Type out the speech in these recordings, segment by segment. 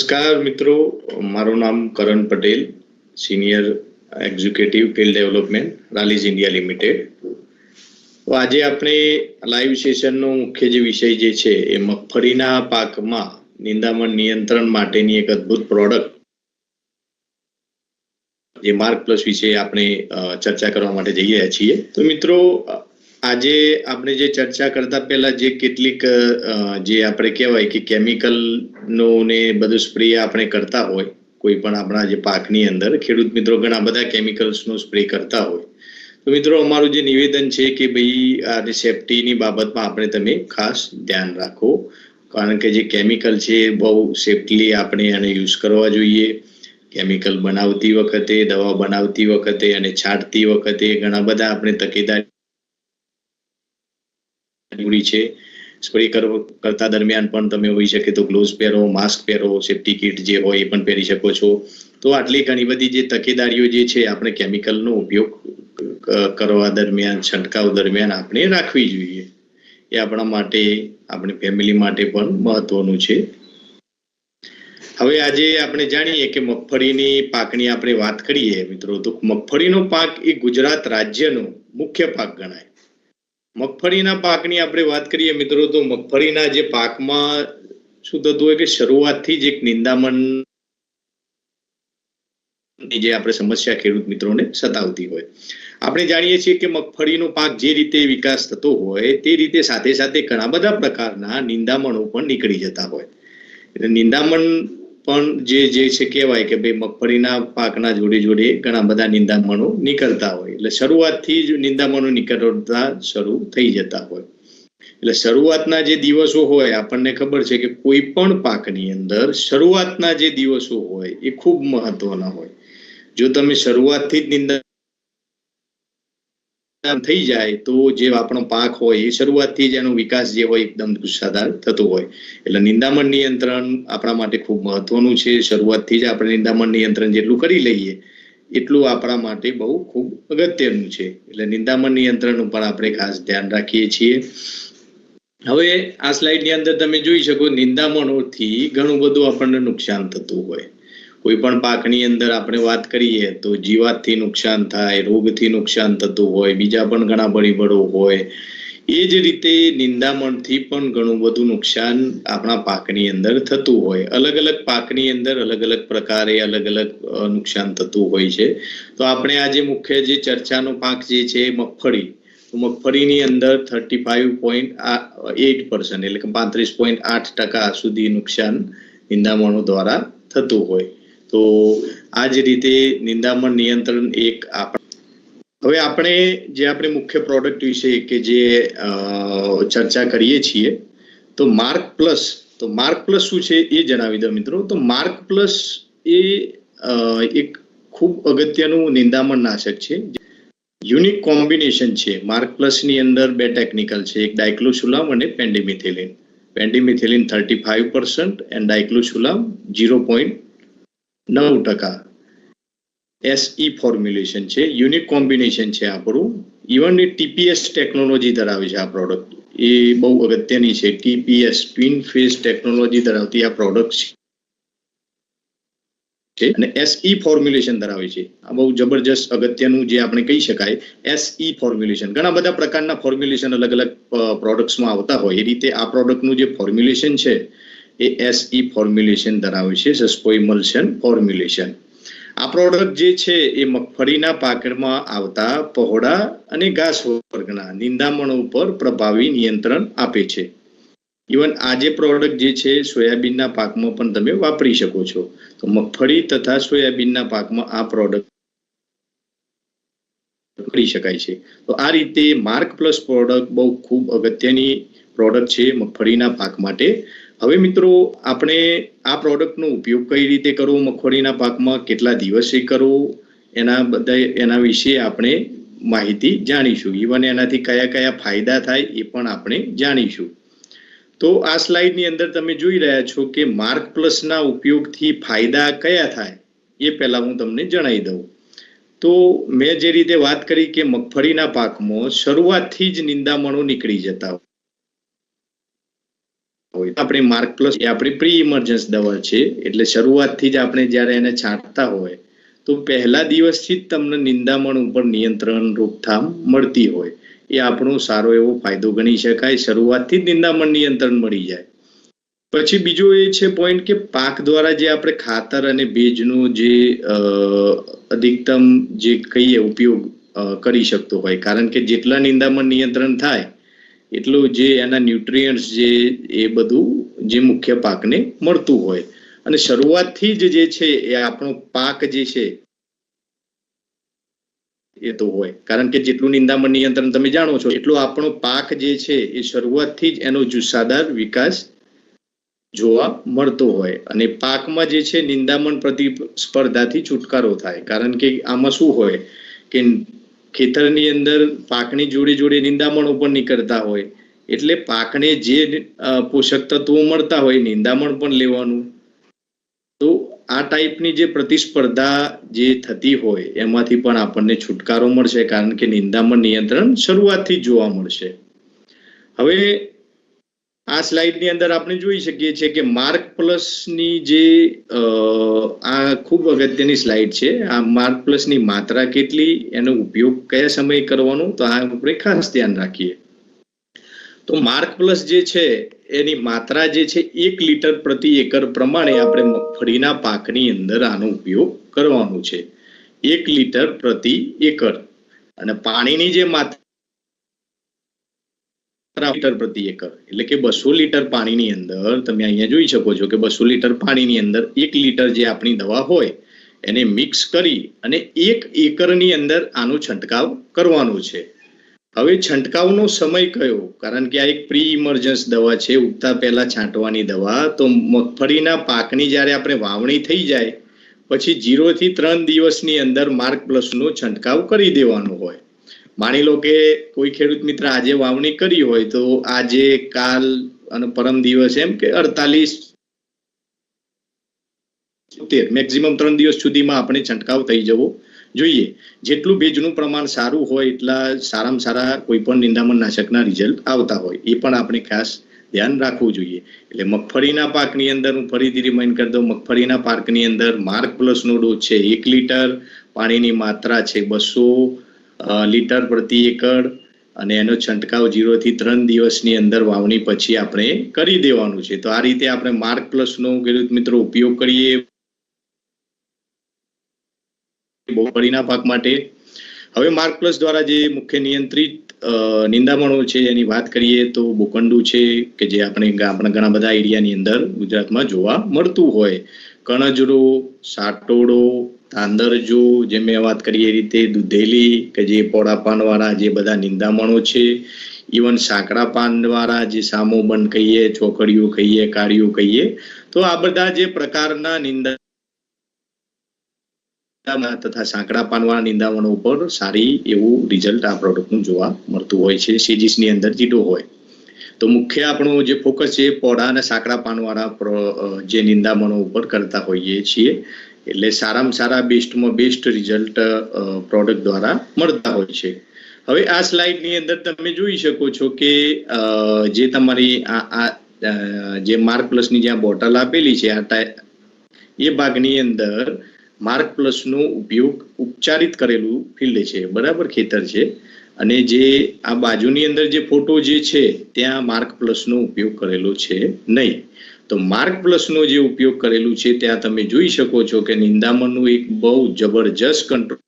નમસ્કાર મિત્રો. મારું નામ Karan Patel, senior executive field development, Rallis India limited. તો આજે આપણે લાઈવ સેશનનો મુખ્ય જે વિષય જે છે એ મગફળીના પાકમાં નિંદામણ નિયંત્રણ માટેની એક અદ્ભુત પ્રોડક્ટ જે માર્ક પ્લસ વિશે આપણે ચર્ચા કરવા માટે જઈ રહ્યા છીએ. તો મિત્રો આજે આપણે જે ચર્ચા કરતા પહેલા જે કેટલીક જે આપણે કહેવાય કે કેમિકલ નો બધું સ્પ્રે આપણે કરતા હોય, કોઈ પણ આપણા જે પાકની અંદર, ખેડૂત મિત્રો ઘણા બધા કેમિકલ્સનો સ્પ્રે કરતા હોય. તો મિત્રો અમારું જે નિવેદન છે કે ભાઈ આ સેફટીની બાબતમાં આપણે તમે ખાસ ધ્યાન રાખો. કારણ કે જે કેમિકલ છે એ બહુ સેફલી આપણે એને યુઝ કરવા જોઈએ. કેમિકલ બનાવતી વખતે, દવા બનાવતી વખતે અને છાંટતી વખતે ઘણા બધા આપણે તકેદારી જરૂરી છે. સ્પ્રે કરતા દરમિયાન પણ તમે હોઈ શકે તો ગ્લોવ્સ પહેરો માસ્ક પહેરો સેફટી કિટ જે હોય એ પણ પહેરી શકો છો. તો આટલી ઘણી બધી જે તકેદારીઓ જે છે, આપણે કેમિકલનો ઉપયોગ કરવા દરમિયાન, છંટકાવ દરમિયાન આપણે રાખવી જોઈએ. એ આપણા માટે, આપણી ફેમિલી માટે પણ મહત્વનું છે. હવે આજે આપણે જાણીએ કે મગફળીની પાકની આપણે વાત કરીએ, મિત્રો. તો મગફળીનો પાક એ ગુજરાત રાજ્યનો મુખ્ય પાક ગણાય. મગફળીના પાકની આપણે વાત કરીએ મિત્રો, તો મગફળીના જે પાકમાં શું થતું હોય કે શરૂઆતથી જ એક નિંદામણ જે આપણે સમસ્યા ખેડૂત મિત્રોને સતાવતી હોય. આપણે જાણીએ છીએ કે મગફળીનો પાક જે રીતે વિકાસ થતો હોય તે રીતે સાથે સાથે ઘણા બધા પ્રકારના નિંદામણો પણ નીકળી જતા હોય. એટલે નિંદામણ પણ જે જે છે કહેવાય કે ભાઈ મગફળીના પાકના જોડે જોડે ઘણા બધા નિંદામણો નીકળતા હોય. એટલે શરૂઆતથી જ નિંદામણો નીકળતા શરૂ થઈ જતા હોય. એટલે શરૂઆતના જે દિવસો હોય, આપણને ખબર છે કે કોઈ પણ પાકની અંદર શરૂઆતના જે દિવસો હોય, એ ખૂબ મહત્વના હોય. જો તમે શરૂઆતથી જ નિંદા થઈ જાય તો જે આપણો પાક હોય એ શરૂઆતથી જ એનો વિકાસ જે હોય એકદમ ગુસ્સાદાર થતો હોય. એટલે નિંદામણ નિયંત્રણ આપણા માટે ખૂબ મહત્વનું છે. શરૂઆતથી જ આપણે નિંદામણ નિયંત્રણ જેટલું કરી લઈએ એટલું આપણા માટે બહુ ખૂબ અગત્યનું છે. એટલે નિંદામણ નિયંત્રણ ઉપર આપણે ખાસ ધ્યાન રાખીએ છીએ. હવે આ સ્લાઇડની અંદર તમે જોઈ શકો નિંદામણોથી ઘણું બધું આપણને નુકસાન થતું હોય. કોઈ પણ પાકની અંદર આપણે વાત કરીએ તો જીવાતથી નુકસાન થાય, રોગથી નુકસાન થતું હોય, બીજા પણ ઘણા પરિબળો હોય. એ જ રીતે નિંદામણથી પણ ઘણું બધું નુકસાન આપણા પાકની અંદર થતું હોય. અલગ અલગ પાકની અંદર અલગ અલગ પ્રકારે અલગ અલગ નુકસાન થતું હોય છે. તો આપણે આજે મુખ્ય જે ચર્ચાનો પાક જે છે મગફળી. મગફળીની અંદર thirty five point eight percent એટલે કે પાંત્રીસ પોઈન્ટ આઠ ટકા સુધી નુકસાન નિંદામણો દ્વારા થતું હોય. તો આ જ રીતે નિંદામણ નિયંત્રણ એક હવે આપણે જે આપણે મુખ્ય પ્રોડક્ટ વિશે કે જે ચર્ચા કરીએ છીએ, તો માર્ક પ્લસ, તો માર્ક પ્લસ શું છે એ જણાવી દો મિત્રો. તો માર્ક પ્લસ એ એક ખૂબ અગત્યનું નિંદામણ નાશક છે. યુનિક કોમ્બિનેશન છે. માર્ક પ્લસની અંદર બે ટેકનિકલ છે. એક ડાયક્લોસુલામ અને pendimethalin. Pendimethalin thirty five percent and diclosulam zero point નવ ટકા. એસઈ ફોર્મ્યુલેશન છે યુનિક કોમ્બિનેશન છે આપણું. ઇવન એ ટીપીએસ ટેકનોલોજી ધરાવે છે આ પ્રોડક્ટ એ બહુ અગત્યની છે. ટીપીએસ ટ્વિન ફેઝ ટેકનોલોજી ધરાવતી આ પ્રોડક્ટ છે. અને એસઈ ફોર્મ્યુલેશન ધરાવે છે. આ બહુ જબરજસ્ત અગત્યનું જે આપણે કહી શકાય એસઈ ફોર્મ્યુલેશન ઘણા બધા પ્રકારના ફોર્મ્યુલેશન અલગ અલગ પ્રોડક્ટ્સમાં આવતા હોય. એ રીતે આ પ્રોડક્ટનું જે ફોર્મ્યુલેશન છે એ એસઈ ફોર્મ્યુલેશન ધરાવે છે સસ્પોઇમલ્શન ફોર્મ્યુલેશન આ પ્રોડક્ટ જે છે, એ મગફળીના પાકમાં આવતા પહોળા અને ઘાસ વર્ગના નિંદામણો ઉપર પ્રભાવી નિયંત્રણ આપે છે. ઇવન આ જે પ્રોડક્ટ જે છે, સોયાબીનના પાકમાં પણ તમે વાપરી શકો છો. તો મગફળી તથા સોયાબીનના પાકમાં આ પ્રોડક્ટ કરી શકાય છે. તો આ રીતે માર્ક પ્લસ પ્રોડક્ટ બહુ ખૂબ અગત્યની પ્રોડક્ટ છે મગફળીના પાક માટે. હવે મિત્રો, આપણે આ પ્રોડક્ટનો ઉપયોગ કઈ રીતે કરવો? મગફળીના પાકમાં કેટલા દિવસે કરવો? એના બધા એના વિશે આપણે માહિતી જાણીશું. ઇવન એનાથી કયા કયા ફાયદા થાય એ પણ આપણે જાણીશું. તો આ સ્લાઇડની અંદર તમે જોઈ રહ્યા છો કે માર્ક પ્લસના ઉપયોગથી ફાયદા કયા થાય એ પહેલાં હું તમને જણાવી દઉં. તો મેં જે રીતે વાત કરી કે મગફળીના પાકમાં શરૂઆતથી જ નિંદામણો નીકળી જતા હોય આપણે માર્ક પ્લસ એ આપણી પ્રી ઇમરજન્સ દવા છે. એટલે શરૂઆતથી જ આપણે જ્યારે એને છાંટતા હોય, તો પહેલા દિવસથી જ તમને નિંદામણ ઉપર નિયંત્રણ રોકથામ મળતી હોય. એ આપણો સારો એવો ફાયદો ગણી શકાય. શરૂઆતથી જ નિંદામણ નિયંત્રણ મળી જાય. પછી બીજો એ છે પોઈન્ટ કે પાક દ્વારા જે આપણે ખાતર અને ભેજનો જે અધિકતમ જે કહીએ ઉપયોગ કરી શકતો હોય. કારણ કે જેટલા નિંદામણ નિયંત્રણ થાય એટલું જે એના ન્યુટ્રિયન્ટ્સ જે, એ બધું જે મુખ્ય પાકને મળતું હોય. અને શરૂઆતથી જ જે છે, એ આપણો પાક જે છે, એ તો હોય. કારણ કે જેટલું નિંદામણ નિયંત્રણ તમે જાણો છો, એટલો આપણો પાક જે છે, એ શરૂઆતથી જ એનો જુસ્સાદાર વિકાસ જોવા મળતો હોય. અને પાકમાં જે છે, નિંદામણ પ્રતિસ્પર્ધાથી છુટકારો થાય. કારણ કે આમાં શું હોય કે ખેતરની અંદર પાકની જોડે જોડે નિંદામણો પણ નીકળતા હોય. એટલે પાકને જે પોષક તત્વો મળતા હોય નિંદામણ પણ લેવાનું. તો આ ટાઈપની જે પ્રતિસ્પર્ધા જે થતી હોય, એમાંથી પણ આપણને છુટકારો મળશે કારણ કે નિંદામણ નિયંત્રણ શરૂઆતથી જોવા મળશે. હવે આ સ્લાઇડની અંદર આપણે જોઈ શકીએ છીએ કે માર્ક પ્લસની જે આ ખૂબ અગત્યની સ્લાઇડ છે. આ માર્ક પ્લસની માત્રા કેટલી, એનો ઉપયોગ કયા સમયે કરવાનો, તો આ આપણે ખાસ ધ્યાન રાખીએ. તો માર્ક પ્લસ જે છે, એની માત્રા જે છે, એક લીટર પ્રતિ એકર પ્રમાણે આપણે મગફળીના પાકની અંદર આનો ઉપયોગ કરવાનો છે. એક લીટર પ્રતિ એકર. અને પાણીની જે માત્રા લીટર પ્રતિ એકર. એટલે કે બસો લીટર પાણીની અંદર તમે અહીંયા જોઈ શકો છો કે બસો લીટર પાણીની અંદર એક લીટર જે આપણી દવા હોય, એને મિક્સ કરી અને એક એકરની અંદર આનો છંટકાવ કરવાનો છે. હવે છંટકાવનો સમય કયો? કારણ કે આ એક પ્રી ઇમરજન્સ દવા છે, ઉગતા પહેલા છાંટવાની દવા. તો મગફળીના પાકની જ્યારે આપણે વાવણી થઈ જાય, પછી જીરો થી ત્રણ દિવસની અંદર માર્ક પ્લસનો છંટકાવ કરી દેવાનો હોય. માની લો કે કોઈ ખેડૂત મિત્ર આજે વાવણી કરી હોય તો આજે કાલ અને પરમ દિવસ એમ કે અડતાલીસ મેક્સિમમ ત્રણ દિવસ સુધીમાં આપણે છંટકાવ થઈ જવો જોઈએ. જેટલું ભેજનું પ્રમાણ સારું હોય એટલા સારામાં સારા કોઈ પણ નિંદામણ નાશકના રિઝલ્ટ આવતા હોય. એ પણ આપણે ખાસ ધ્યાન રાખવું જોઈએ. એટલે મગફળીના પાકની અંદર હું ફરીથી રિમાઇન્ડ કરી દઉં, મગફળીના પાકની અંદર માર્ક પ્લસનો ડોઝ છે. એક લીટર પાણીની માત્રા છે બસો લીટર પ્રતિ એકર અને એનો છંટકાવથી ત્રણ દિવસની અંદર વાવણી પછી આપણે કરી દેવાનું છે. તો આ રીતે આપણે માર્ક પ્લસનો ખેડૂત મિત્રો ઉપયોગ કરીએ મગફળીના પાક માટે. હવે માર્ક પ્લસ દ્વારા જે મુખ્ય નિયંત્રિત નિંદામણો છે એની વાત કરીએ તો બોકંડુ છે કે જે આપણે આપણા ઘણા બધા એરિયાની અંદર ગુજરાતમાં જોવા મળતું હોય. કણજરો, સાટોડો તાંદરજો જે મેં વાત કરી એ રીતે દૂધેલી કે જે પોળા પાનવાળા, જે બધા નિંદામણો છે ઇવન સાંકડા પાનવાળા જે સામો બંધ કહીએ ચોકડીઓ કહીએ, કાળીઓ કહીએ, તો આ બધા જે પ્રકારના નિંદા તથા સાંકડા પાનવાળા નિંદામણો ઉપર સારી એવું રિઝલ્ટ આ પ્રોડક્ટનું જોવા મળતું હોય છે સીજીસની અંદર જીડો હોય. તો મુખ્ય આપણું જે ફોકસ છે પોળા અને સાંકડા પાનવાળા જે નિંદામણો ઉપર કરતા હોઈએ છીએ. એટલે સારામાં સારા બેસ્ટમાં બેસ્ટ રિઝલ્ટ પ્રોડક્ટ દ્વારા મળતા હોય છે. હવે આ સ્લાઇડની અંદર તમે જોઈ શકો છો કે જે તમારી આ જે માર્ક પ્લસની જ્યાં બોટલ આપેલી છે, આ એ ભાગની અંદર માર્ક પ્લસનો ઉપયોગ ઉપચારિત કરેલું ફિલ્ડ છે, બરાબર ખેતર છે. અને જે આ બાજુની અંદર જે ફોટો જે છે, ત્યાં માર્ક પ્લસનો ઉપયોગ કરેલો છે નહીં. તો માર્ક પ્લસનો જે ઉપયોગ કરેલું છે, ત્યાં તમે જોઈ શકો છો કે નિંદામણનું એક બહુ જબરજસ્ત કંટ્રોલ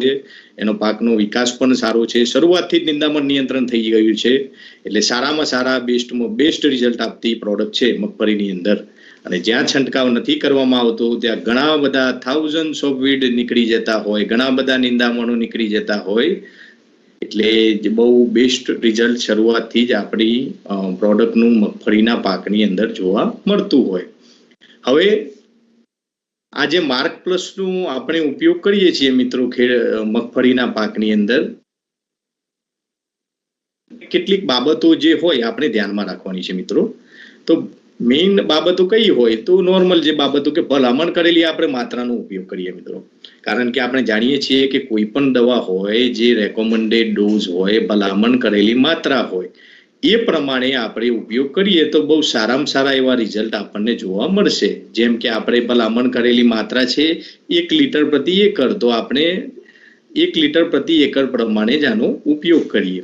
છે. એનો પાકનો વિકાસ પણ સારો છે. શરૂઆતથી જ નિંદામણ નિયંત્રણ થઈ ગયું છે. એટલે સારામાં સારા, બેસ્ટમાં બેસ્ટ રિઝલ્ટ આપતી પ્રોડક્ટ છે મગફળીની અંદર. અને જ્યાં છંટકાવ નથી કરવામાં આવતો, ત્યાં ઘણા બધા થાઉઝન્ડ ઓફ વીડ નીકળી જતા હોય, ઘણા બધા નિંદામણો નીકળી જતા હોય. એટલે બહુ બેસ્ટ રિઝલ્ટ શરૂઆતથી જ આપણી પ્રોડક્ટનું મગફળીના પાકની અંદર જોવા મળતું હોય. હવે આ જે માર્ક પ્લસનું આપણે ઉપયોગ કરીએ છીએ મિત્રો ખેડ મગફળીના પાકની અંદર. કેટલીક બાબતો જે હોય આપણે ધ્યાનમાં રાખવાની છે મિત્રો. તો મેઇન બાબતો કઈ હોય તો નોર્મલ જે બાબતો કે ભલામણ કરેલી આપણે માત્રાનો ઉપયોગ કરીએ મિત્રો. કારણ કે આપણે જાણીએ છીએ કે કોઈ પણ દવા હોય, જે રેકોમેન્ડેડ ડોઝ હોય, ભલામણ કરેલી માત્રા હોય, એ પ્રમાણે આપણે ઉપયોગ કરીએ તો બહુ સારામાં સારા એવા રિઝલ્ટ આપણને જોવા મળશે. જેમ કે આપણે ભલામણ કરેલી માત્રા છે એક લીટર પ્રતિ એકર, તો આપણે એક લીટર પ્રતિ એકર પ્રમાણે જ આનો ઉપયોગ કરીએ.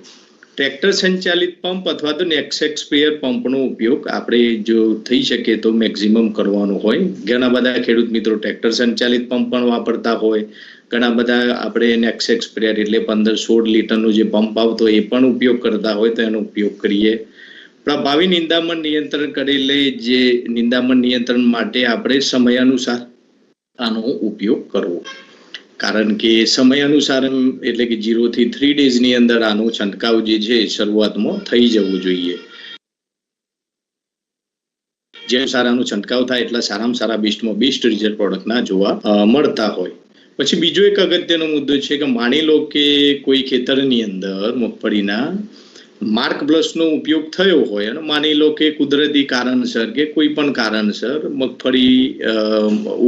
ટ્રેક્ટર સંચાલિત પંપ અથવા તો નેક્સેક સ્પ્રેયર પંપનો ઉપયોગ આપણે જો થઈ શકે તો મેક્સિમમ કરવાનો હોય. ઘણા બધા ખેડૂત મિત્રો ટ્રેક્ટર સંચાલિત પંપ પણ વાપરતા હોય. ઘણા બધા આપણે નેક્સેક સ્પ્રેયર એટલે પંદર સોળ લીટરનો જે પંપ આવતો એ પણ ઉપયોગ કરતા હોય તો એનો ઉપયોગ કરીએ. પ્રભાવી નિંદામણ નિયંત્રણ કરેલે જે નિંદામણ નિયંત્રણ માટે આપણે સમયાનુસાર આનો ઉપયોગ કરવો. કારણ કે સમય અનુસાર એટલે કે જીરો થી થ્રી ડેઝની અંદર આનો છંટકાવ જે છે શરૂઆતમાં થઈ જવું જોઈએ. જેમ સારાનો છંટકાવ થાય એટલા સારામાં સારા બેસ્ટમાં બેસ્ટ રિઝલ્ટ પ્રોડક્ટના જોવા મળતા હોય. પછી બીજો એક અગત્યનો મુદ્દો છે કે માની લો કે કોઈ ખેતરની અંદર મગફળીના માર્ક બ્લસનો ઉપયોગ થયો હોય અને માની લો કે કુદરતી કારણસર કે કોઈ પણ કારણસર મગફળી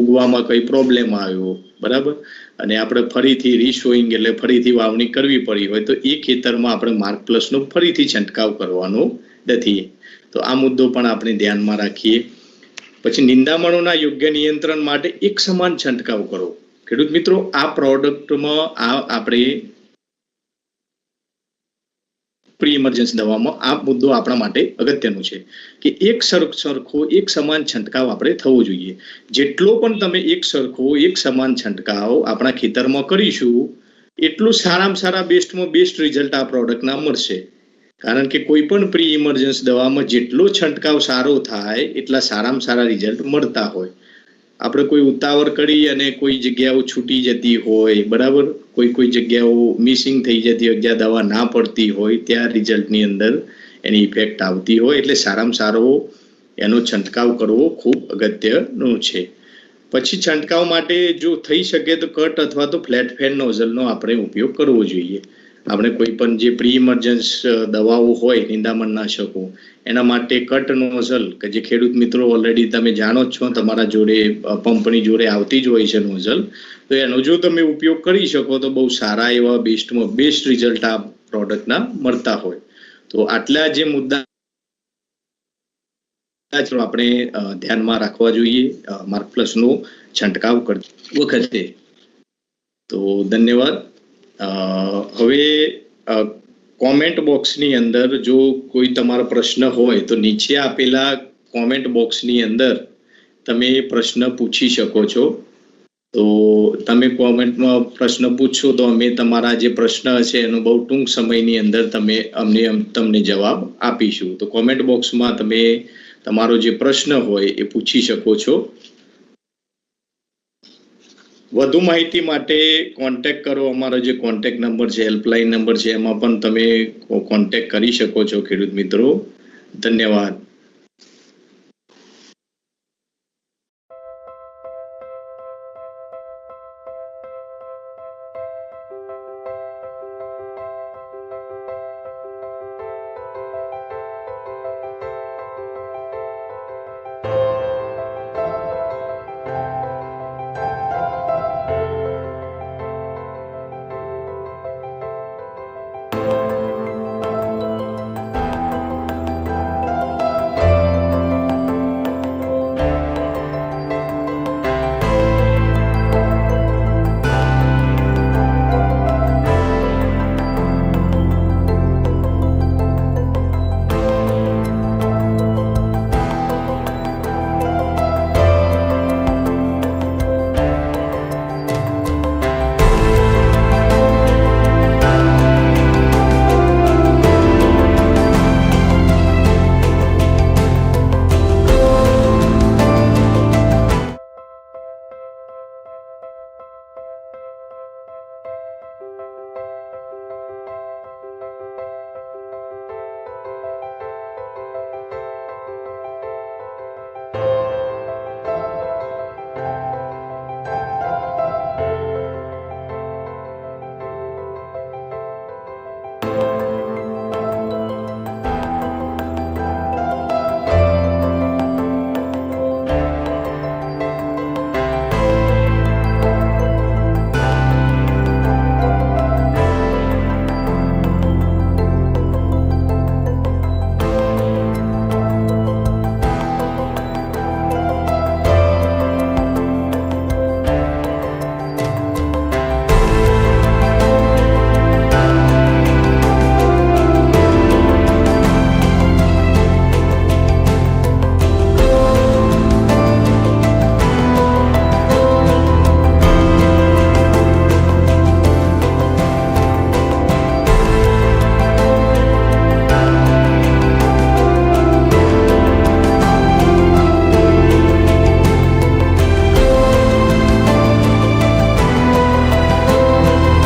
ઉગવામાં કંઈ પ્રોબ્લેમ આવ્યો, બરાબર? અને આપણે ફરીથી રીશોઈંગ એટલે ફરીથી વાવણી કરવી પડી હોય તો એ ખેતરમાં આપણે માર્ક પ્લસનો ફરીથી છંટકાવ કરવાનો નથી. તો આ મુદ્દો પણ આપણે ધ્યાનમાં રાખીએ. પછી નિંદામણોના યોગ્ય નિયંત્રણ માટે એક સમાન છંટકાવ કરો. ખેડૂત મિત્રો, આ પ્રોડક્ટમાં આ આપણે પ્રી ઇમરજન્સી દવામાં આ મુદ્દો આપણા માટે અગત્યનો છે કે એક સરખો, એક સમાન છંટકાવ આપણે થવો જોઈએ. જેટલો પણ તમે એક સરખો, એક સમાન છંટકાવ આપણા ખેતરમાં કરીશું, એટલું સારામાં સારા બેસ્ટમાં બેસ્ટ રિઝલ્ટ આ પ્રોડક્ટના મળશે. કારણ કે કોઈ પણ પ્રી ઇમરજન્સી દવામાં જેટલો છંટકાવ સારો થાય, એટલા સારામાં સારા રિઝલ્ટ મળતા હોય. આપણે કોઈ ઉતાવળ કરી અને કોઈ જગ્યાઓ છૂટી જતી હોય, બરાબર? કોઈ કોઈ જગ્યાઓ મિસિંગ થઈ જતી હોય, જ્યાં દવા ના પડતી હોય, ત્યાં રિઝલ્ટની અંદર એની ઇફેક્ટ આવતી હોય. એટલે સારામાં સારો એનો છંટકાવ કરવો ખૂબ અગત્યનો છે. પછી છંટકાવ માટે જો થઈ શકે તો કટ અથવા તો ફ્લેટ ફેન નોઝલનો આપણે ઉપયોગ કરવો જોઈએ. આપણે કોઈ પણ જે પ્રી ઇમરજન્સ દવાઓ હોય નિંદામણનાશકો એના માટે કટ નોઝલ કે જે ખેડૂત મિત્રો ઓલરેડી તમે જાણો જ છો, તમારા જોડે પંપની જોડે આવતી જ હોય છે નોઝલ તો એનો જો તમે ઉપયોગ કરી શકો તો બહુ સારા એવા બેસ્ટમાં બેસ્ટ રિઝલ્ટ આ પ્રોડક્ટના મળતા હોય. તો આટલા જે મુદ્દા આપણે ધ્યાનમાં રાખવા જોઈએ માર્ક પ્લસનો છંટકાવ કરતી વખતે. તો ધન્યવાદ. હવે કોમેન્ટ બોક્સની અંદર જો કોઈ તમારો પ્રશ્ન હોય, તો નીચે આપેલા કોમેન્ટ બોક્સની અંદર તમે પ્રશ્ન પૂછી શકો છો. તો તમે કોમેન્ટમાં પ્રશ્ન પૂછશો, તો અમે તમારા જે પ્રશ્ન હશે, એનો બહુ ટૂંક સમયની અંદર તમે અમને તમને જવાબ આપીશું. તો કોમેન્ટ બોક્સમાં તમે તમારો જે પ્રશ્ન હોય, એ પૂછી શકો છો. વધુ માહિતી માટે કોન્ટેક્ટ કરો. અમારો જે કોન્ટેક્ટ નંબર છે હેલ્પલાઇન નંબર છે, એમાં પણ તમે કોન્ટેક્ટ કરી શકો છો ખેડૂત મિત્રો. ધન્યવાદ.